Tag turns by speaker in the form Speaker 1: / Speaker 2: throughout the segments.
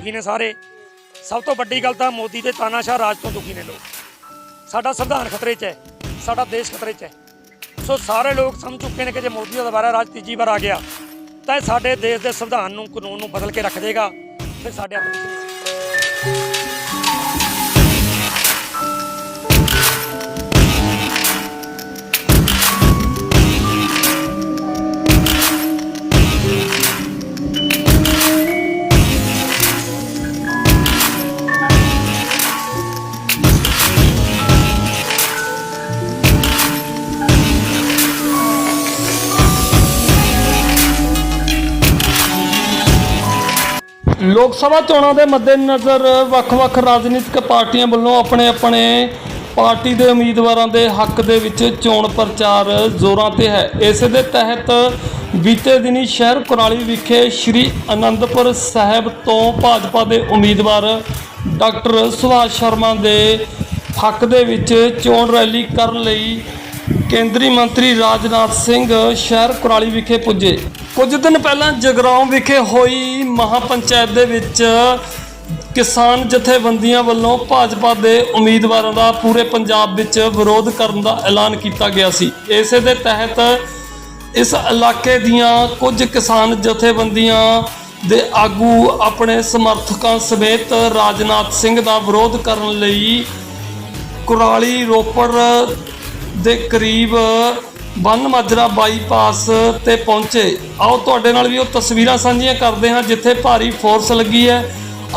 Speaker 1: ਦੁਖੀ ਨੇ ਸਾਰੇ। ਸਭ ਤੋਂ ਵੱਡੀ ਗੱਲ ਤਾਂ ਮੋਦੀ ਦੇ ਤਾਨਾਸ਼ਾਹ ਰਾਜ ਤੋਂ ਦੁਖੀ ਨੇ ਲੋਕ। ਸਾਡਾ ਸੰਵਿਧਾਨ ਖਤਰੇ 'ਚ ਹੈ। ਸਾਡਾ ਦੇਸ਼ ਖਤਰੇ 'ਚ ਹੈ। ਸੋ ਸਾਰੇ ਲੋਕ ਸਮਝ ਚੁੱਕੇ ਨੇ ਕਿ ਜੇ ਮੋਦੀ ਦਾ ਦੁਬਾਰਾ ਰਾਜ ਤੀਜੀ ਵਾਰ ਆ ਗਿਆ, ਤਾਂ ਇਹ ਸਾਡੇ ਦੇਸ਼ ਦੇ ਸੰਵਿਧਾਨ ਨੂੰ, ਕਾਨੂੰਨ ਨੂੰ ਬਦਲ ਕੇ ਰੱਖ ਦੇਗਾ। ਫਿਰ ਸਾਡੇ
Speaker 2: ਲੋਕ ਸਭਾ ਚੋਣਾਂ ਦੇ ਮੱਦੇਨਜ਼ਰ ਵੱਖ-ਵੱਖ ਰਾਜਨੀਤਿਕ ਪਾਰਟੀਆਂ ਵੱਲੋਂ ਆਪਣੇ-ਆਪਣੇ ਪਾਰਟੀ ਦੇ ਉਮੀਦਵਾਰਾਂ ਦੇ ਹੱਕ ਦੇ ਵਿੱਚ ਚੋਣ ਪ੍ਰਚਾਰ ਜ਼ੋਰਾਂ ਤੇ ਹੈ। ਇਸ ਦੇ ਤਹਿਤ ਬੀਤੇ ਦਿਨੀ ਸ਼ਹਿਰ ਕੁਰਾਲੀ ਵਿਖੇ ਸ਼੍ਰੀ ਅਨੰਦਪੁਰ ਸਾਹਿਬ ਤੋਂ ਭਾਜਪਾ ਦੇ ਉਮੀਦਵਾਰ ਡਾਕਟਰ ਸੁਭਾਸ਼ ਸ਼ਰਮਾ ਦੇ ਹੱਕ ਦੇ ਵਿੱਚ ਚੋਣ ਰੈਲੀ ਕਰਨ ਲਈ ਕੇਂਦਰੀ ਮੰਤਰੀ ਰਾਜਨਾਥ ਸਿੰਘ ਸ਼ਹਿਰ ਕੁਰਾਲੀ ਵਿਖੇ ਪੁੱਜੇ। ਕੁਝ ਦਿਨ ਪਹਿਲਾਂ ਜਗਰਾਉਂ ਵਿਖੇ ਹੋਈ ਮਹਾਪੰਚਾਇਤ ਦੇ ਵਿੱਚ ਕਿਸਾਨ ਜਥੇਬੰਦੀਆਂ ਵੱਲੋਂ ਭਾਜਪਾ ਦੇ ਉਮੀਦਵਾਰਾਂ ਦਾ ਪੂਰੇ ਪੰਜਾਬ ਵਿੱਚ ਵਿਰੋਧ ਕਰਨ ਦਾ ਐਲਾਨ ਕੀਤਾ ਗਿਆ ਸੀ। ਇਸੇ ਦੇ ਤਹਿਤ ਇਸ ਇਲਾਕੇ ਦੀਆਂ ਕੁਝ ਕਿਸਾਨ ਜਥੇਬੰਦੀਆਂ ਦੇ ਆਗੂ ਆਪਣੇ ਸਮਰਥਕਾਂ ਸਮੇਤ ਰਾਜਨਾਥ ਸਿੰਘ ਦਾ ਵਿਰੋਧ ਕਰਨ ਲਈ ਕੁਰਾਲੀ ਰੋਪੜ ਦੇ ਕਰੀਬ ਬੰਨ ਮਾਜਰਾ ਬਾਈਪਾਸ ਤੇ ਪਹੁੰਚੇ। ਆਓ ਤੁਹਾਡੇ ਨਾਲ ਵੀ ਉਹ ਤਸਵੀਰਾਂ ਸਾਂਝੀਆਂ ਕਰਦੇ ਹਾਂ, ਜਿੱਥੇ ਭਾਰੀ ਫੋਰਸ ਲੱਗੀ ਹੈ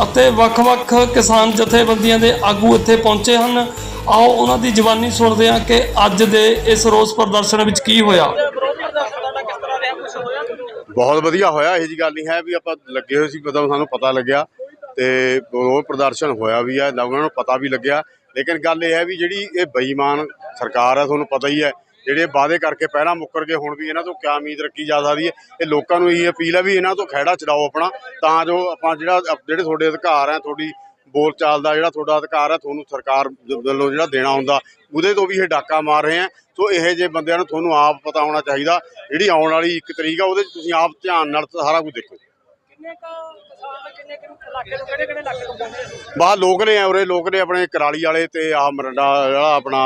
Speaker 2: ਅਤੇ ਵੱਖ-ਵੱਖ ਕਿਸਾਨ ਜਥੇਬੰਦੀਆਂ ਦੇ ਆਗੂ ਇੱਥੇ ਪਹੁੰਚੇ ਹਨ। ਆਓ ਉਹਨਾਂ ਦੀ ਜ਼ੁਬਾਨੀ ਸੁਣਦੇ ਹਾਂ ਕਿ ਅੱਜ ਦੇ ਇਸ ਰੋਸ ਪ੍ਰਦਰਸ਼ਨ ਵਿੱਚ ਕੀ ਹੋਇਆ।
Speaker 3: ਬਹੁਤ ਵਧੀਆ ਹੋਇਆ, ਇਹ ਜੀ ਗੱਲ ਨਹੀਂ ਹੈ ਵੀ ਆਪਾਂ ਲੱਗੇ ਹੋਏ ਸੀ, ਮਤਲਬ ਸਾਨੂੰ ਪਤਾ ਲੱਗਿਆ ਤੇ ਰੋਸ ਪ੍ਰਦਰਸ਼ਨ ਹੋਇਆ ਵੀ ਹੈ ਲੋਕਾਂ ਨੂੰ ਪਤਾ ਵੀ ਲੱਗਿਆ। ਲੇਕਿਨ ਗੱਲ ਇਹ ਹੈ ਵੀ ਜਿਹੜੀ ਇਹ ਬੇਈਮਾਨ ਸਰਕਾਰ ਹੈ ਤੁਹਾਨੂੰ ਪਤਾ ਹੀ ਹੈ, ਜਿਹੜੇ ਵਾਅਦੇ ਕਰਕੇ ਪਹਿਲਾਂ ਮੁੱਕਰ ਗਏ, ਹੁਣ ਵੀ ਇਹਨਾਂ ਤੋਂ ਕਿਆ ਉਮੀਦ ਰੱਖੀ ਜਾ ਸਕਦੀ ਹੈ? ਇਹ ਲੋਕਾਂ ਨੂੰ ਇਹੀ ਅਪੀਲ ਹੈ ਵੀ ਇਹਨਾਂ ਤੋਂ ਖਹਿੜਾ ਛਡਾਓ ਆਪਣਾ, ਤਾਂ ਜੋ ਆਪਾਂ ਜਿਹੜਾ ਅਪ- ਜਿਹੜੇ ਤੁਹਾਡੇ ਅਧਿਕਾਰ ਹੈ ਤੁਹਾਡੀ ਬੋਲਚਾਲ ਦਾ ਜਿਹੜਾ ਤੁਹਾਡਾ ਅਧਿਕਾਰ ਹੈ ਤੁਹਾਨੂੰ ਸਰਕਾਰ ਵੱਲੋਂ ਜਿਹੜਾ ਦੇਣਾ ਹੁੰਦਾ, ਉਹਦੇ ਤੋਂ ਵੀ ਇਹ ਡਾਕਾ ਮਾਰ ਰਹੇ ਆ। ਸੋ ਇਹੋ ਜਿਹੇ ਬੰਦਿਆਂ ਨੂੰ ਤੁਹਾਨੂੰ ਆਪ ਪਤਾ ਹੋਣਾ ਚਾਹੀਦਾ, ਜਿਹੜੀ ਆਉਣ ਵਾਲੀ ਇੱਕ ਤਰੀਕ ਆ, ਉਹਦੇ 'ਚ ਤੁਸੀਂ ਆਪ ਧਿਆਨ ਨਾਲ ਸਾਰਾ ਕੁਝ ਦੇਖੋ।
Speaker 1: ਕਿੰਨੇ ਕ ਕਿਸਾਨ ਕਿੰਨੇ ਕਿੰਨੇ ਇਲਾਕੇ ਤੋਂ ਕਿਹੜੇ ਕਿਹੜੇ ਇਲਾਕੇ ਤੋਂ ਪਹੁੰਚੇ ਸੀ
Speaker 3: ਬਾਹਰ ਲੋਕ ਨੇ ਉਰੇ ਲੋਕ ਨੇ ਆਪਣੇ ਕਰਾਲੀ ਵਾਲੇ ਤੇ ਆ ਮਰੰਡਾ ਜਿਹੜਾ ਆਪਣਾ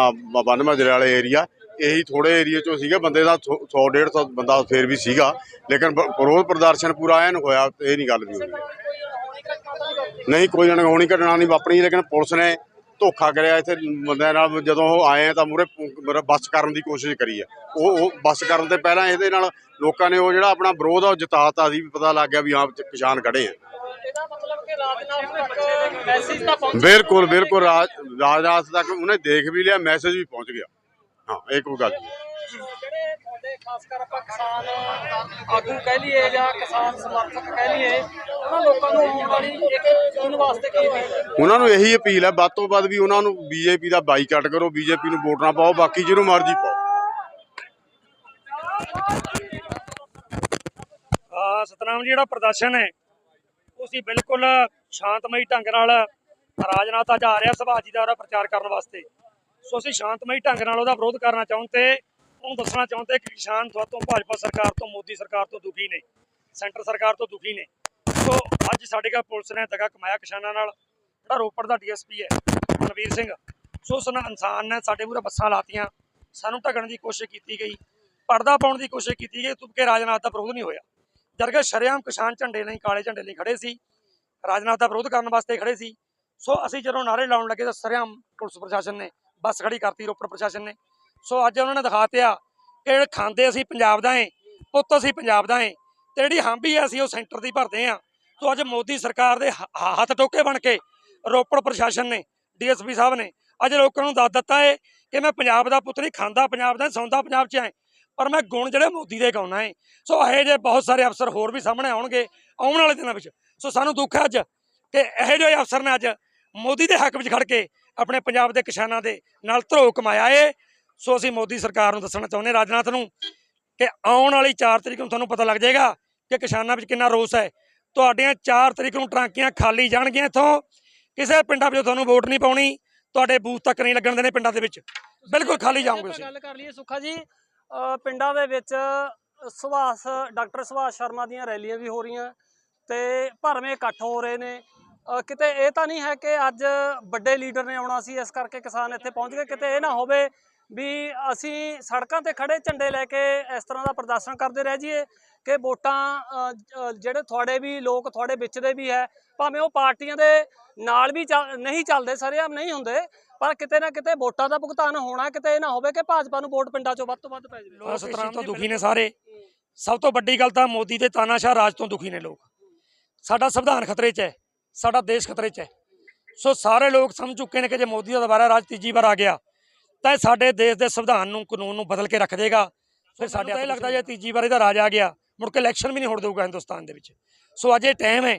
Speaker 3: ਬੰਨ ਮਾਜਰੇ ਵਾਲੇ ਏਰੀਆ। ਇਹੀ ਥੋੜੇ ਏਰੀਆ ਚੋਂ ਸੀਗੇ ਬੰਦੇ ਦਾ 100 150 ਬੰਦਾ ਫੇਰ ਵੀ ਸੀਗਾ। ਲੇਕਿਨ ਵਿਰੋਧ ਪ੍ਰਦਰਸ਼ਨ ਪੂਰਾ ਐਨ ਹੋਇਆ ਇਹ ਨਹੀਂ ਗੱਲ ਵੀ ਹੋਈ। ਨਹੀਂ ਕੋਈ ਅਣਗੌਣੀ ਘਟਨਾ ਨਹੀਂ ਵਾਪਰੀ ਲੇਕਿਨ ਪੁਲਿਸ ਨੇ ਧੋਖਾ ਕਰਿਆ ਇੱਥੇ। ਬੰਦਿਆਂ ਨਾਲ ਜਦੋਂ ਉਹ ਆਏ ਤਾਂ ਮੂਰੇ ਬੱਸ ਕਰਨ ਦੀ ਕੋਸ਼ਿਸ਼ ਕਰੀ ਆ। ਉਹ ਉਹ ਬੱਸ ਕਰਨ ਤੇ ਪਹਿਲਾਂ ਇਹਦੇ ਨਾਲ ਲੋਕਾਂ ਨੇ ਉਹ ਜਿਹੜਾ ਆਪਣਾ ਵਿਰੋਧ ਆ ਉਹ ਜਤਾਤਾ ਸੀ ਵੀ ਪਤਾ ਲੱਗ ਗਿਆ ਵੀ ਆਪ ਕਿਸਾਨ ਖੜੇ ਆ। ਬਿਲਕੁਲ ਬਿਲਕੁਲ ਰਾਜ ਰਾਜਨਾਥ ਤੱਕ ਉਹਨੇ ਦੇਖ ਵੀ ਲਿਆ ਮੈਸੇਜ ਵੀ ਪਹੁੰਚ ਗਿਆ। ਹਾਂ ਇਹ ਕੋਈ ਗੱਲ ਨਹੀਂ।
Speaker 1: ਜਿਹੜੇ ਤੁਹਾਡੇ ਖਾਸ ਕਰ ਆਪਾਂ ਕਿਸਾਨ ਆਗੂ ਕਹਿ ਲਈਏ ਜਾਂ ਕਿਸਾਨ ਸਮਰਥਕ ਕਹਿ ਲਈਏ ਉਹਨਾਂ ਲੋਕਾਂ ਨੂੰ ਆਉਣ ਵਾਲੀ ਇੱਕ ਚੋਣ ਵਾਸਤੇ ਕੀ ਅਪੀਲ ਹੈ?
Speaker 3: ਉਹਨਾਂ ਨੂੰ ਇਹੀ ਅਪੀਲ ਹੈ ਵੱਧ ਤੋਂ ਵੱਧ ਵੀ ਉਹਨਾਂ ਨੂੰ ਬੀਜੇਪੀ ਦਾ ਬਾਈਕਾਟ ਕਰੋ ਬੀਜੇਪੀ ਨੂੰ ਵੋਟ ਨਾ ਪਾਓ ਬਾਕੀ ਜਿਹਨੂੰ ਮਰਜ਼ੀ ਪਾਓ।
Speaker 1: ਆ ਸਤਨਾਮ ਜੀ ਜਿਹੜਾ ਪ੍ਰਦਰਸ਼ਨ ਹੈ ਉਹ ਸੀ ਬਿਲਕੁਲ ਸ਼ਾਂਤਮਈ ਢੰਗ ਨਾਲ ਰਾਜਨਾਥ ਅੱਜ ਆ ਰਿਹਾ ਸਭਾ ਜੀ ਦਾ ਪ੍ਰਚਾਰ ਕਰਨ ਵਾਸਤੇ। ਸੋ ਅਸੀਂ ਸ਼ਾਂਤਮਈ ਢੰਗ ਨਾਲ ਉਹਦਾ ਵਿਰੋਧ ਕਰਨਾ ਚਾਹੁੰਦੇ ਉਹਨੂੰ ਦੱਸਣਾ ਚਾਹੁੰਦੇ ਕਿ ਕਿਸਾਨ ਤੁਹਾਤੋਂ ਭਾਜਪਾ ਸਰਕਾਰ ਤੋਂ, ਮੋਦੀ ਸਰਕਾਰ ਤੋਂ ਦੁਖੀ ਨੇ, ਸੈਂਟਰ ਸਰਕਾਰ ਤੋਂ ਦੁਖੀ ਨੇ। ਸੋ ਅੱਜ ਸਾਡੇ ਕੋਲ ਪੁਲਿਸ ਨੇ ਦਗਾ ਕਮਾਇਆ ਕਿਸਾਨਾਂ ਨਾਲ, ਜਿਹੜਾ ਰੋਪੜ ਦਾ ਡੀਐਸਪੀ ਹੈ ਮਨਵੀਰ ਸਿੰਘ। ਸੋ ਉਸ ਨੇ ਇਨਸਾਨ ਨੇ ਸਾਡੇ ਮੂਹਰੇ ਬੱਸਾਂ ਲਾਤੀਆਂ, ਸਾਨੂੰ ਢਕਣ ਦੀ ਕੋਸ਼ਿਸ਼ ਕੀਤੀ ਗਈ, ਪਰਦਾ ਪਾਉਣ ਦੀ ਕੋਸ਼ਿਸ਼ ਕੀਤੀ ਗਈ, ਤੁਪਕੇ ਰਾਜਨਾਥ ਦਾ ਵਿਰੋਧ ਨਹੀਂ ਹੋਇਆ। ਜਦਕਿ ਸ਼ਰੇਆਮ ਕਿਸਾਨ ਝੰਡੇ ਲਈ, ਕਾਲੇ ਝੰਡੇ ਲਈ ਖੜੇ ਸੀ, ਰਾਜਨਾਥ ਦਾ ਵਿਰੋਧ ਕਰਨ ਵਾਸਤੇ ਖੜੇ ਸੀ। ਸੋ ਅਸੀਂ ਜਦੋਂ ਨਾਰੇ ਲਾਉਣ ਲੱਗੇ ਤਾਂ ਸ਼ਰੇਆਮ ਪੁਲਿਸ ਪ੍ਰਸ਼ਾਸਨ ਨੇ ਬੱਸ ਖੜੀ ਕਰਤੀ ਰੋਪੜ ਪ੍ਰਸ਼ਾਸਨ ਨੇ। ਸੋ ਅੱਜ ਉਹਨਾਂ ਨੇ ਦਿਖਾਤਿਆ ਕਿ ਜਿਹੜੇ ਖਾਂਦੇ ਅਸੀਂ ਪੰਜਾਬ ਦਾ ਏ ਪੁੱਤ ਅਸੀਂ ਪੰਜਾਬ ਦਾ ਏ ਤੇ ਜਿਹੜੀ ਹੰਬੀ ਹੈ ਅਸੀਂ ਉਹ ਸੈਂਟਰ ਦੀ ਭਰਦੇ ਆ। ਸੋ ਅੱਜ ਮੋਦੀ ਸਰਕਾਰ ਦੇ ਹੱਥ ਟੋਕੇ ਬਣ ਕੇ ਰੋਪੜ ਪ੍ਰਸ਼ਾਸਨ ਨੇ, ਡੀਐਸਪੀ ਸਾਹਿਬ ਨੇ, ਅੱਜ ਲੋਕਾਂ ਨੂੰ ਦੱਸ ਦਿੱਤਾ ਏ ਕਿ ਮੈਂ ਪੰਜਾਬ ਦਾ ਪੁੱਤ ਨਹੀਂ, ਖਾਂਦਾ ਪੰਜਾਬ ਦਾ, ਸੌਂਦਾ ਪੰਜਾਬ 'ਚ ਐ ਪਰ ਮੈਂ ਗੁਣ ਜਿਹੜੇ ਮੋਦੀ ਦੇ ਗਾਉਣਾ ਏ ਸੋ ਇਹੋ ਜਿਹੇ ਬਹੁਤ ਸਾਰੇ ਅਫਸਰ ਹੋਰ ਵੀ ਸਾਹਮਣੇ ਆਉਣਗੇ ਆਉਣ ਵਾਲੇ ਦਿਨਾਂ ਵਿੱਚ। ਸੋ ਸਾਨੂੰ ਦੁੱਖ ਹੈ ਅੱਜ ਕਿ ਇਹੋ ਜਿਹੇ ਅਫਸਰ ਨੇ ਅੱਜ ਮੋਦੀ ਦੇ ਹੱਕ ਵਿੱਚ ਖੜ ਕੇ ਆਪਣੇ ਪੰਜਾਬ ਦੇ ਕਿਸਾਨਾਂ ਦੇ ਨਾਲ ਧਰੋ ਕਮਾਇਆ ਏ। ਸੋ ਅਸੀਂ ਮੋਦੀ ਸਰਕਾਰ ਨੂੰ ਦੱਸਣਾ ਚਾਹੁੰਦੇ ਰਾਜਨਾਥ ਨੂੰ ਕਿ ਆਉਣ ਵਾਲੀ 4 ਤਰੀਕ ਨੂੰ ਤੁਹਾਨੂੰ ਪਤਾ ਲੱਗ ਜਾਏਗਾ ਕਿ ਕਿਸਾਨਾਂ ਵਿੱਚ ਕਿੰਨਾ ਰੋਸ ਹੈ। ਤੁਹਾਡੀਆਂ 4 ਤਰੀਕ ਨੂੰ ਟਰਾਂਕੀਆਂ ਖਾਲੀ ਜਾਣਗੀਆਂ ਇੱਥੋਂ। ਕਿਸੇ ਪਿੰਡਾਂ ਵਿੱਚ ਤੁਹਾਨੂੰ ਵੋਟ ਨਹੀਂ ਪਾਉਣੀ ਤੁਹਾਡੇ ਬੂਥ ਤੱਕ ਨਹੀਂ ਲੱਗਣ ਦੇਣੇ ਪਿੰਡਾਂ ਦੇ ਵਿੱਚ। ਬਿਲਕੁਲ ਖਾਲੀ ਜਾਓਗੇ ਤੁਸੀਂ।
Speaker 4: ਗੱਲ ਕਰ ਲਈਏ ਸੁੱਖਾ ਜੀ ਪਿੰਡਾਂ ਦੇ ਵਿੱਚ ਸੁਭਾਸ਼ ਡਾਕਟਰ ਸੁਭਾਸ਼ ਸ਼ਰਮਾ ਦੀਆਂ ਰੈਲੀਆਂ ਵੀ ਹੋ ਰਹੀਆਂ ਤੇ ਭਰਵੇਂ ਇਕੱਠ ਹੋ ਰਹੇ ਨੇ। ਕਿਤੇ ਇਹ ਤਾਂ ਨਹੀਂ ਹੈ ਕਿ ਅੱਜ ਵੱਡੇ ਲੀਡਰ ਨੇ ਆਉਣਾ ਸੀ ਇਸ ਕਰਕੇ ਕਿਸਾਨ ਇੱਥੇ ਪਹੁੰਚ ਗਏ। ਕਿਤੇ ਇਹ ਨਾ ਹੋਵੇ ਵੀ ਅਸੀਂ ਸੜਕਾਂ ਤੇ ਖੜੇ ਝੰਡੇ ਲੈ ਕੇ ਇਸ ਤਰ੍ਹਾਂ ਦਾ ਪ੍ਰਦਰਸ਼ਨ ਕਰਦੇ ਰਹਿ ਜਾਈਏ ਕਿ ਵੋਟਾਂ ਜਿਹੜੇ ਤੁਹਾਡੇ ਵੀ ਲੋਕ ਤੁਹਾਡੇ ਵਿੱਚ ਦੇ ਵੀ ਹੈ ਭਾਵੇਂ ਉਹ ਪਾਰਟੀਆਂ ਦੇ ਨਾਲ ਵੀ ਨਹੀਂ ਚੱਲਦੇ ਸਰੇਆਮ ਨਹੀਂ ਹੁੰਦੇ ਪਰ ਕਿਤੇ ਨਾ ਕਿਤੇ ਵੋਟਾਂ ਦਾ ਭੁਗਤਾਨ ਹੋਣਾ ਕਿਤੇ ਇਹ ਨਾ ਹੋਵੇ ਕਿ ਭਾਜਪਾ ਨੂੰ ਵੋਟ ਪਿੰਡਾਂ ਚੋਂ ਵੱਧ ਤੋਂ ਵੱਧ ਪੈ ਜਾਵੇ।
Speaker 1: ਲੋਕ ਤੋਂ ਦੁਖੀ ਨੇ ਸਾਰੇ। ਸਭ ਤੋਂ ਵੱਡੀ ਗੱਲ ਤਾਂ ਮੋਦੀ ਦੇ ਤਾਨਾਸ਼ਾਹ ਰਾਜ ਤੋਂ ਦੁਖੀ ਨੇ ਲੋਕ। ਸਾਡਾ ਸੰਵਿਧਾਨ ਖਤਰੇ 'ਚ ਹੈ। ਸਾਡਾ ਦੇਸ਼ ਖਤਰੇ 'ਚ ਹੈ। ਸੋ ਸਾਰੇ ਲੋਕ ਸਮਝ ਚੁੱਕੇ ਨੇ ਕਿ ਜੇ ਮੋਦੀ ਦਾ ਦੁਬਾਰਾ ਰਾਜ ਤੀਜੀ ਵਾਰ ਆ ਗਿਆ ਤਾਂ ਇਹ ਸਾਡੇ ਦੇਸ਼ ਦੇ ਸੰਵਿਧਾਨ ਨੂੰ ਕਾਨੂੰਨ ਨੂੰ ਬਦਲ ਕੇ ਰੱਖ ਦੇਗਾ। ਫਿਰ ਸਾਡੇ ਇਹ ਲੱਗਦਾ ਜੇ ਤੀਜੀ ਵਾਰ ਇਹਦਾ ਰਾਜ ਆ ਗਿਆ ਮੁੜ ਕੇ ਇਲੈਕਸ਼ਨ ਵੀ ਨਹੀਂ ਹੋਣ ਦੇਊਗਾ ਹਿੰਦੁਸਤਾਨ ਦੇ ਵਿੱਚ। ਸੋ ਅੱਜ ਇਹ ਟਾਈਮ ਹੈ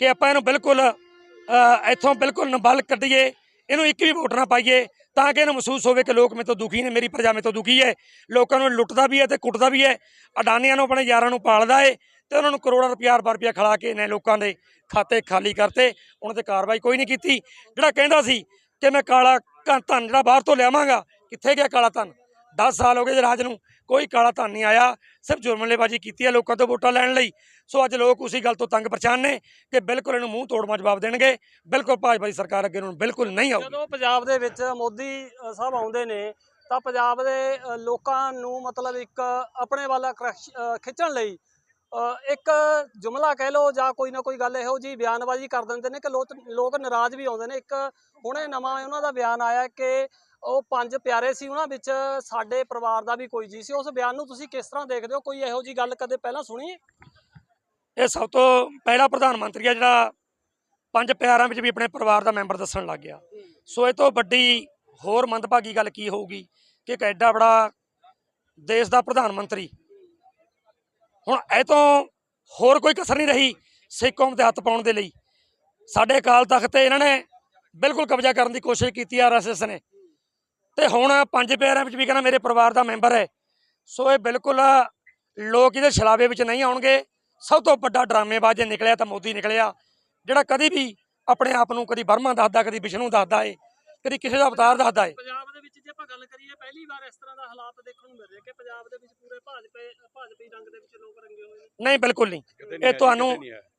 Speaker 1: ਕਿ ਆਪਾਂ ਇਹਨੂੰ ਬਿਲਕੁਲ ਇੱਥੋਂ ਬਿਲਕੁਲ ਨਬਲ ਕੱਢੀਏ ਇਹਨੂੰ ਇੱਕ ਵੀ ਵੋਟ ਨਾ ਪਾਈਏ ਤਾਂ ਕਿ ਇਹਨੂੰ ਮਹਿਸੂਸ ਹੋਵੇ ਕਿ ਲੋਕ ਮੇਰੇ ਤੋਂ ਦੁਖੀ ਨੇ ਮੇਰੀ ਪ੍ਰਜਾ ਮੇਰੇ ਤੋਂ ਦੁਖੀ ਹੈ। ਲੋਕਾਂ ਨੂੰ ਲੁੱਟਦਾ ਵੀ ਹੈ ਤੇ ਕੁੱਟਦਾ ਵੀ ਹੈ। ਅਡਾਨੀਆਂ ਨੂੰ ਆਪਣੇ ਯਾਰਾਂ ਨੂੰ ਪਾਲਦਾ ਹੈ। ਤੇ ਉਹਨਾਂ ਨੂੰ ਕਰੋੜਾਂ ਰੁਪਿਆ ਅਰਬਾਂ ਰੁਪਿਆ ਖਿਲਾ ਕੇ ਨੇ ਲੋਕਾਂ ਦੇ ਖਾਤੇ ਖਾਲੀ ਕਰਤੇ, ਉਹਨਾਂ ਤੇ ਕਾਰਵਾਈ ਕੋਈ ਨਹੀਂ ਕੀਤੀ। ਜਿਹੜਾ ਕਹਿੰਦਾ ਸੀ ਕਿ ਮੈਂ ਕਾਲਾ ਧਨ ਧਨ ਜਿਹੜਾ ਬਾਹਰ ਤੋਂ ਲਿਆਵਾਂਗਾ, ਕਿੱਥੇ ਗਿਆ ਕਾਲਾ ਧਨ? 10 ਸਾਲ ਹੋ ਗਏ ਜੇ ਰਾਜ ਨੂੰ, ਕੋਈ ਕਾਲਾ ਧਨ ਨਹੀਂ ਆਇਆ। ਸਿਰਫ ਜੁਰਮਲੇਬਾਜ਼ੀ ਕੀਤੀ ਹੈ ਲੋਕਾਂ ਤੋਂ ਵੋਟਾਂ ਲੈਣ ਲਈ। ਸੋ ਅੱਜ ਲੋਕ ਉਸੇ ਗੱਲ ਤੋਂ ਤੰਗ ਪਰੇਸ਼ਾਨ ਨੇ ਕਿ ਬਿਲਕੁਲ ਇਹਨੂੰ ਮੂੰਹ ਤੋੜਵਾ ਜਵਾਬ ਦੇਣਗੇ। ਬਿਲਕੁਲ ਭਾਜਪਾ ਦੀ ਸਰਕਾਰ ਅੱਗੇ ਨੂੰ ਬਿਲਕੁਲ ਨਹੀਂ ਆਉ
Speaker 4: ਜਦੋਂ ਪੰਜਾਬ ਦੇ ਵਿੱਚ ਮੋਦੀ ਸਾਹਿਬ ਆਉਂਦੇ ਨੇ, ਤਾਂ ਪੰਜਾਬ ਦੇ ਲੋਕਾਂ ਨੂੰ ਮਤਲਬ ਇੱਕ ਆਪਣੇ ਵੱਲ ਆਕਰਸ਼- ਖਿੱਚਣ ਲਈ ਇੱਕ ਜੁਮਲਾ ਕਹਿ ਲਓ ਜਾਂ ਕੋਈ ਨਾ ਕੋਈ ਗੱਲ ਇਹੋ ਜੀ ਬਿਆਨਬਾਜ਼ੀ ਕਰ ਦਿੰਦੇ ਨੇ ਕਿ ਲੋਕ ਲੋਕ ਨਾਰਾਜ਼ ਵੀ ਆਉਂਦੇ ਨੇ। ਇੱਕ ਹੁਣੇ ਨਵਾਂ ਉਹਨਾਂ ਦਾ ਬਿਆਨ ਆਇਆ ਕਿ ਉਹ ਪੰਜ ਪਿਆਰੇ ਸੀ, ਉਹਨਾਂ ਵਿੱਚ ਸਾਡੇ ਪਰਿਵਾਰ ਦਾ ਵੀ ਕੋਈ ਜੀ ਸੀ। ਉਸ ਬਿਆਨ ਨੂੰ ਤੁਸੀਂ ਕਿਸ ਤਰ੍ਹਾਂ ਦੇਖਦੇ ਹੋ? ਕੋਈ ਇਹੋ ਜੀ ਗੱਲ ਕਦੇ ਪਹਿਲਾਂ ਸੁਣੀ
Speaker 1: ਇਹ ਸਭ ਤੋਂ ਪਹਿਲਾ ਪ੍ਰਧਾਨ ਮੰਤਰੀ ਆ ਜਿਹੜਾ ਪੰਜ ਪਿਆਰਾਂ ਵਿੱਚ ਵੀ ਆਪਣੇ ਪਰਿਵਾਰ ਦਾ ਮੈਂਬਰ ਦੱਸਣ ਲੱਗ ਗਿਆ। ਸੋ ਇਹ ਤੋਂ ਵੱਡੀ ਹੋਰ ਮੰਦਭਾਗੀ ਗੱਲ ਕੀ ਹੋਊਗੀ ਕਿ ਇੱਕ ਐਡਾ ਬੜਾ ਦੇਸ਼ ਦਾ ਪ੍ਰਧਾਨ ਮੰਤਰੀ ਹੁਣ ਇਹ ਤੋਂ ਹੋਰ ਕੋਈ ਕਸਰ ਨਹੀਂ ਰਹੀ ਸਿੱਖ ਕੌਮ ਤੇ ਹੱਥ ਪਾਉਣ ਦੇ ਲਈ। ਸਾਡੇ ਅਕਾਲ ਤਖਤ ਤੇ ਇਹਨਾਂ ਨੇ ਬਿਲਕੁਲ ਕਬਜ਼ਾ ਕਰਨ ਦੀ ਕੋਸ਼ਿਸ਼ ਕੀਤੀ ਆਰਐਸਐਸ ਨੇ। ਤੇ ਹੁਣ ਪੰਜ ਪਿਆਰਿਆਂ ਵਿੱਚ ਵੀ ਕਹਿੰਦਾ ਮੇਰੇ ਪਰਿਵਾਰ ਦਾ ਮੈਂਬਰ ਹੈ। ਸੋ ਇਹ ਬਿਲਕੁਲ ਲੋਕ ਇਹਦੇ ਛਲਾਵੇ ਵਿੱਚ ਨਹੀਂ ਆਉਣਗੇ। ਸਭ ਤੋਂ ਵੱਡਾ ਡਰਾਮੇਬਾਜ਼ ਜੇ ਨਿਕਲਿਆ ਤਾਂ ਮੋਦੀ ਨਿਕਲਿਆ। ਜਿਹੜਾ ਕਦੀ ਵੀ ਆਪਣੇ ਆਪ ਨੂੰ ਕਦੀ ਬਰਮਾ ਦੱਸਦਾ, ਕਦੀ ਵਿਸ਼ਨੂੰ ਦੱਸਦਾ ਏ, ਕਦੀ ਕਿਸੇ ਦਾ ਅਵਤਾਰ ਦੱਸਦਾ ਏ।
Speaker 4: ਜੇ ਆਪਾਂ ਗੱਲ ਕਰੀਏ ਪਹਿਲੀ ਵਾਰ ਇਸ ਤਰ੍ਹਾਂ ਦਾ ਹਾਲਾਤ ਦੇਖਣ ਨੂੰ ਮਿਲ ਰਿਹਾ ਕਿ ਪੰਜਾਬ ਦੇ ਵਿੱਚ ਪੂਰੇ ਭਾਜਪੇ ਭਾਜਪੀ ਰੰਗ ਦੇ ਵਿੱਚ ਲੋਕ ਰੰਗੇ ਹੋਏ ਨੇ।
Speaker 1: ਨਹੀਂ ਬਿਲਕੁਲ ਨਹੀਂ। ਇਹ ਤੁਹਾਨੂੰ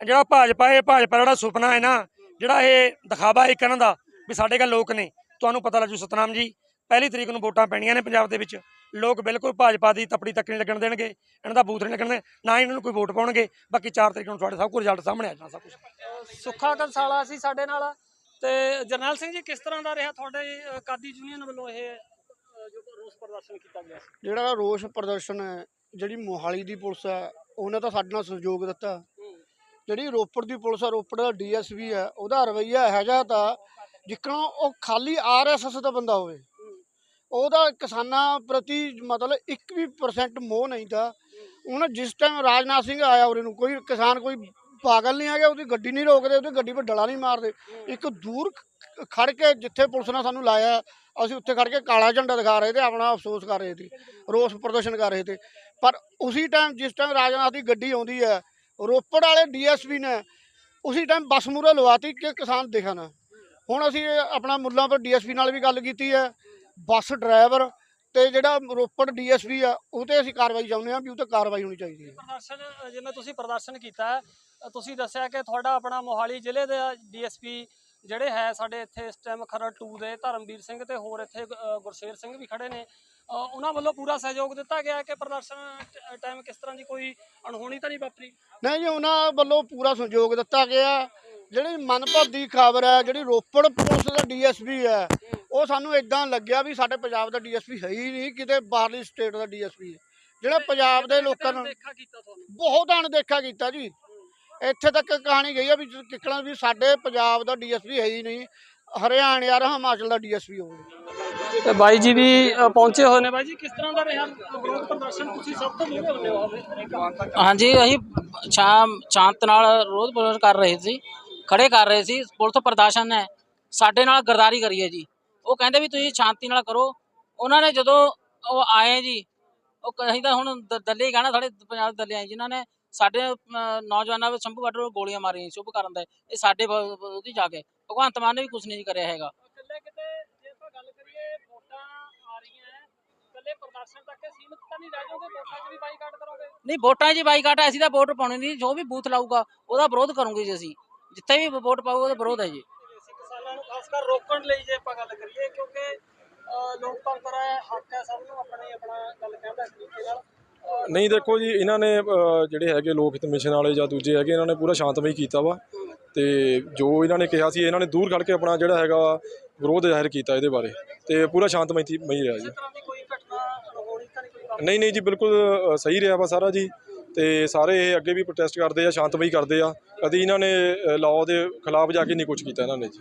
Speaker 1: ਜਿਹੜਾ ਭਾਜਪਾ ਇਹ ਭਾਜਪਾ ਜਿਹੜਾ ਸੁਪਨਾ ਹੈ ਨਾ ਜਿਹੜਾ ਇਹ ਦਿਖਾਵਾ ਇੱਕ ਇਹਨਾਂ ਦਾ ਵੀ ਸਾਡੇ ਕੋਲ ਲੋਕ ਨੇ ਤੁਹਾਨੂੰ ਪਤਾ ਲੱਗੂ ਸਤਨਾਮ ਜੀ ਪਹਿਲੀ ਤਰੀਕ ਨੂੰ ਵੋਟਾਂ ਪੈਣੀਆਂ ਨੇ ਪੰਜਾਬ ਦੇ ਵਿੱਚ। ਲੋਕ ਬਿਲਕੁਲ ਭਾਜਪਾ ਦੀ ਤਪੜੀ ਤੱਕ ਨਹੀਂ ਲੱਗਣ ਦੇਣਗੇ ਇਹਨਾਂ ਦਾ ਬੂਥ ਨਹੀਂ ਲੱਗਣ ਦੇ ਨਾ ਹੀ ਇਹਨਾਂ ਨੂੰ ਕੋਈ ਵੋਟ ਪਾਉਣਗੇ ਬਾਕੀ 4 ਤਰੀਕ ਨੂੰ ਤੁਹਾਡੇ ਸਭ ਕੁਝ ਰਿਜ਼ਲਟ ਸਾਹਮਣੇ ਆ ਜਾਣਾ ਸਭ ਕੁਝ
Speaker 4: ਸੁੱਖਾ ਕੰਸਾਲਾ ਸੀ ਸਾਡੇ ਨਾਲ। ਤੇ ਜਰਨੈਲ ਸਿੰਘ ਜੀ ਕਿਸ ਤਰ੍ਹਾਂ ਦਾ ਰਿਹਾ ਤੁਹਾਡੇ ਅ, ਕਾਦੀ ਯੂਨੀਅਨ ਵੱਲੋਂ ਇਹ ਅ, ਜੋ ਰੋਸ ਪ੍ਰਦਰਸ਼ਨ ਕੀਤਾ ਗਿਆ ਸੀ?
Speaker 5: ਜਿਹੜਾ ਰੋਸ ਪ੍ਰਦਰਸ਼ਨ ਹੈ ਜਿਹੜੀ ਮੋਹਾਲੀ ਦੀ ਪੁਲਿਸ ਹੈ ਉਹਨੇ ਤਾਂ ਸਾਡੇ ਨਾਲ ਸਹਿਯੋਗ ਦਿੱਤਾ। ਜਿਹੜੀ ਰੋਪੜ ਦੀ ਪੁਲਿਸ ਹੈ ਰੋਪੜ ਦਾ ਡੀਐਸਪੀ ਹੈ ਉਹਦਾ ਰਵੱਈਆ ਜਿਹਾ ਤਾਂ ਜਿੱਕਣਾ ਉਹ ਖਾਲੀ ਆਰਐਸਐਸ ਦਾ ਬੰਦਾ ਹੋਵੇ। ਉਹਦਾ ਕਿਸਾਨਾਂ ਪ੍ਰਤੀ ਮਤਲਬ ਇੱਕ ਵੀ ਪਰਸੈਂਟ ਮੋਹ ਨਹੀਂ ਤਾਂ ਉਹਨੇ ਜਿਸ ਟਾਈਮ ਰਾਜਨਾਥ ਸਿੰਘ ਆਇਆ ਉਰੇ ਨੂੰ ਕੋਈ ਕਿਸਾਨ ਕੋਈ ਪਾਗਲ ਨਹੀਂ ਹੈਗੇ, ਉਹਦੀ ਗੱਡੀ ਨਹੀਂ ਰੋਕਦੇ, ਉਹਦੀ ਗੱਡੀ 'ਤੇ ਡਲਾ ਨਹੀਂ ਮਾਰਦੇ। ਇੱਕ ਦੂਰ ਖੜ ਕੇ ਜਿੱਥੇ ਪੁਲਿਸ ਨੇ ਸਾਨੂੰ ਲਾਇਆ, ਅਸੀਂ ਉੱਥੇ ਖੜ ਕੇ ਕਾਲਾ ਝੰਡਾ ਦਿਖਾ ਰਹੇ ਤੇ ਆਪਣਾ ਅਫਸੋਸ ਕਰ ਰਹੇ ਸੀ, ਰੋਸ ਪ੍ਰਦਰਸ਼ਨ ਕਰ ਰਹੇ ਤੇ ਪਰ ਉਸੇ ਟਾਈਮ ਜਿਸ ਟਾਈਮ ਰਾਜਨਾਥ ਦੀ ਗੱਡੀ ਆਉਂਦੀ ਹੈ, ਰੋਪੜ ਵਾਲੇ ਡੀਐਸਪੀ ਨੇ ਉਸੇ ਟਾਈਮ ਬੱਸ ਮੂਰੇ ਲਵਾਤੀ ਕਿ ਕਿਸਾਨ ਦਿਖਣ। ਹੁਣ ਅਸੀਂ ਇਹ ਆਪਣਾ ਮੁੱਲਾਂਪੁਰ ਡੀਐਸਪੀ ਨਾਲ ਵੀ ਗੱਲ ਕੀਤੀ ਹੈ, ਬੱਸ ਡਰਾਈਵਰ ਤੇ ਜਿਹੜਾ ਰੋਪੜ ਡੀਐਸਪੀ ਆ ਉਹ ਤੇ ਅਸੀਂ ਕਾਰਵਾਈ ਚਾਹੁੰਦੇ ਹਾਂ ਵੀ ਉਹ ਤੇ ਕਾਰਵਾਈ ਹੋਣੀ ਚਾਹੀਦੀ ਹੈ।
Speaker 4: ਪ੍ਰਦਰਸ਼ਨ, ਜਿਵੇਂ ਤੁਸੀਂ ਪ੍ਰਦਰਸ਼ਨ ਕੀਤਾ ਤੁਸੀਂ ਦੱਸਿਆ ਕਿ ਤੁਹਾਡਾ ਆਪਣਾ ਮੋਹਾਲੀ ਜ਼ਿਲ੍ਹੇ ਦੇ ਡੀਐਸਪੀ ਜਿਹੜੇ ਹੈ ਸਾਡੇ ਇੱਥੇ ਇਸ ਟਾਈਮ ਖਰੜ 2 ਦੇ ਧਰਮਵੀਰ ਸਿੰਘ ਤੇ ਹੋਰ ਇੱਥੇ ਗੁਰਸ਼ੇਰ ਸਿੰਘ ਵੀ ਖੜੇ ਨੇ। ਉਹਨਾਂ ਵੱਲੋਂ ਪੂਰਾ ਸਹਿਯੋਗ ਦਿੱਤਾ ਗਿਆ ਕਿ ਪ੍ਰਦਰਸ਼ਨ ਟਾਈਮ ਕਿਸ ਤਰ੍ਹਾਂ ਦੀ ਕੋਈ ਅਣਹੋਣੀ ਤਾਂ ਨਹੀਂ ਵਾਪਰੀ?
Speaker 5: ਨਹੀਂ ਜੀ ਉਹਨਾਂ ਵੱਲੋਂ ਪੂਰਾ ਸਹਿਯੋਗ ਦਿੱਤਾ ਗਿਆ। ਜਿਹੜੀ ਮਨਭਾਦੀ ਖਬਰ ਹੈ ਜਿਹੜੀ ਰੋਪੜ ਪੁਲਿਸ ਦਾ ਡੀਐਸਪੀ ਹੈ ਉਹ ਸਾਨੂੰ ਇਦਾਂ ਲੱਗਿਆ ਵੀ ਸਾਡੇ ਪੰਜਾਬ ਦਾ ਡੀਐਸਪੀ ਹੈ ਹੀ ਨਹੀਂ ਕਿਤੇ ਬਾਹਰਲੀ ਸਟੇਟ ਦਾ ਡੀਐਸਪੀ ਹੈ। ਜਿਹੜਾ ਪੰਜਾਬ ਦੇ ਲੋਕਾਂ ਨੂੰ ਬਹੁਤ ਅਣਦੇਖਾ ਕੀਤਾ ਜੀ। ਇੱਥੇ ਤੱਕ ਕਹਾਣੀ ਗਈ ਆ ਵੀ ਕਿਕਣਾ ਵੀ ਸਾਡੇ ਪੰਜਾਬ ਦਾ ਡੀਐਸਪੀ ਹੈ ਹੀ ਨਹੀਂ ਹਰਿਆਣਾ ਯਾਰ ਹਿਮਾਚਲ ਦਾ ਡੀਐਸਪੀ ਹੋਵੇ।
Speaker 4: ਤੇ ਬਾਈ ਜੀ ਵੀ ਪਹੁੰਚੇ ਹੋਏ ਨੇ ਬਾਈ ਜੀ ਕਿਸ ਤਰ੍ਹਾਂ ਦਾ ਰਿਹਾ ਵਿਰੋਧ ਪ੍ਰਦਰਸ਼ਨ? ਤੁਸੀਂ ਸਭ ਤੋਂ ਮੂਹਰੇ ਹੁੰਦੇ ਹੋ
Speaker 6: ਹਾਂਜੀ ਅਸੀਂ ਸ਼ਾਮ ਸ਼ਾਂਤ ਨਾਲ ਰੋਜ਼ ਪ੍ਰਦਰਸ਼ਨ ਕਰ ਰਹੇ ਸੀ ਖੜੇ ਕਰ ਰਹੇ ਸੀ ਪੁਲਿਸ ਪ੍ਰਦਰਸ਼ਨ ਨੇ ਸਾਡੇ ਨਾਲ ਗਰਦਾਰੀ ਕਰੀ ਹੈ ਜੀ। ਉਹ ਕਹਿੰਦੇ ਵੀ ਤੁਸੀਂ ਸ਼ਾਂਤੀ ਨਾਲ ਕਰੋ। ਉਹਨਾਂ ਨੇ ਜਦੋਂ ਉਹ ਆਏ ਜੀ ਉਹ ਅਸੀਂ ਤਾਂ ਹੁਣ ਦ- ਦੱਲੇ ਹੀ ਕਹਿਣਾ ਸਾਡੇ ਪੰਜਾਬ ਦੇ ਦੱਲੇ ਆਏ ਜਿਨ੍ਹਾਂ ਨੇ ਸਾਡੇ ਨੌਜਵਾਨਾਂ ਵਿੱਚ ਸ਼ੰਭੂ ਬਾਰਡਰ ਗੋਲੀਆਂ ਮਾਰੀਆਂ ਸ਼ੁਭ ਕਰਨ ਦਾ ਇਹ ਸਾਡੇ ਬ- ਬ- ਉਹਦੀ ਜਾ ਕੇ। ਭਗਵੰਤ ਮਾਨ ਨੇ ਵੀ ਕੁਝ ਨਹੀਂ ਕਰਿਆ ਹੈਗਾ।
Speaker 4: ਇਕੱਲੇ ਕਿਤੇ ਜੇ ਆਪਾਂ ਗੱਲ ਕਰੀਏ ਵੋਟਾਂ ਆ ਰਹੀਆਂ ਹੈ ਇਕੱਲੇ ਪ੍ਰਦਰਸ਼ਨ ਤੱਕ ਸੀਮਿਤ ਤਾਂ ਨਹੀਂ ਰਹਿ ਜਾਓਗੇ? ਵੋਟਾਂ 'ਚ ਵੀ ਬਾਈਕਾਟ ਕਰੋਗੇ?
Speaker 6: ਨਹੀਂ ਵੋਟਾਂ 'ਚ ਬਾਈਕਾਟ ਅਸੀਂ ਤਾਂ ਵੋਟ ਪਾਉਣੀ ਨਹੀਂ। ਜੋ ਵੀ ਬੂਥ ਲਾਊਗਾ ਉਹਦਾ ਵਿਰੋਧ ਕਰੂੰਗੇ ਜੀ ਅਸੀਂ। ਜਿੱਥੇ ਵੀ ਵੋਟ ਪਾਊਗਾ ਉਹਦਾ ਵਿਰੋਧ ਹੈ ਜੀ।
Speaker 4: ਅਸੀਂ ਕਿਸਾਨਾਂ ਨੂੰ ਖਾਸ ਕਰ ਰੋਕਣ ਲਈ ਜੇ ਆਪਾਂ ਗੱਲ ਕਰੀਏ ਕਿਉਂਕਿ ਅ, ਲੋਕਤੰਤਰ ਹੈ ਹੱਕ ਹੈ ਸਭ ਨੂੰ ਆਪਣੀ ਆਪਣਾ ਗੱਲ ਕਹਿੰਦਾ ਇਸ ਤਰੀਕੇ ਨਾਲ।
Speaker 7: ਨਹੀਂ ਦੇਖੋ ਜੀ ਇਹਨਾਂ ਨੇ ਅ, ਜਿਹੜੇ ਹੈਗੇ ਲੋਕ ਹਿੱਤ ਮਿਸ਼ਨ ਵਾਲੇ ਜਾਂ ਦੂਜੇ ਹੈਗੇ ਇਹਨਾਂ ਨੇ ਪੂਰਾ ਸ਼ਾਂਤਮਈ ਕੀਤਾ ਵਾ। ਤੇ ਜੋ ਇਹਨਾਂ ਨੇ ਕਿਹਾ ਸੀ ਇਹਨਾਂ ਨੇ ਦੂਰ ਖੜ ਕੇ ਆਪਣਾ ਜਿਹੜਾ ਹੈਗਾ ਵਾ ਵਿਰੋਧ ਜ਼ਾਹਿਰ ਕੀਤਾ ਇਹਦੇ ਬਾਰੇ। ਤੇ ਪੂਰਾ ਸ਼ਾਂਤਮਈ ਤੀ- ਮਈ ਰਿਹਾ ਜੀ।
Speaker 4: ਤਰ੍ਹਾਂ ਦੀ ਕੋਈ ਘਟਨਾ ਹੋਣੀ ਤਾਂ ਨਹੀਂ ਕੋਈ ਗੱਲ
Speaker 7: ਨਹੀਂ ਨਹੀਂ ਜੀ ਬਿਲਕੁਲ ਅ, ਸਹੀ ਰਿਹਾ ਵਾ ਸਾਰਾ ਜੀ। ਤੇ ਸਾਰੇ ਇਹ ਅੱਗੇ ਵੀ ਪ੍ਰੋਟੈਸਟ ਕਰਦੇ ਆ ਸ਼ਾਂਤਮਈ ਕਰਦੇ ਆ। ਕਦੀ ਇਹਨਾਂ ਨੇ ਲਾਅ ਦੇ ਖਿਲਾਫ ਜਾ ਕੇ ਨਹੀਂ ਕੁਝ ਕੀਤਾ ਇਹਨਾਂ ਨੇ ਜੀ।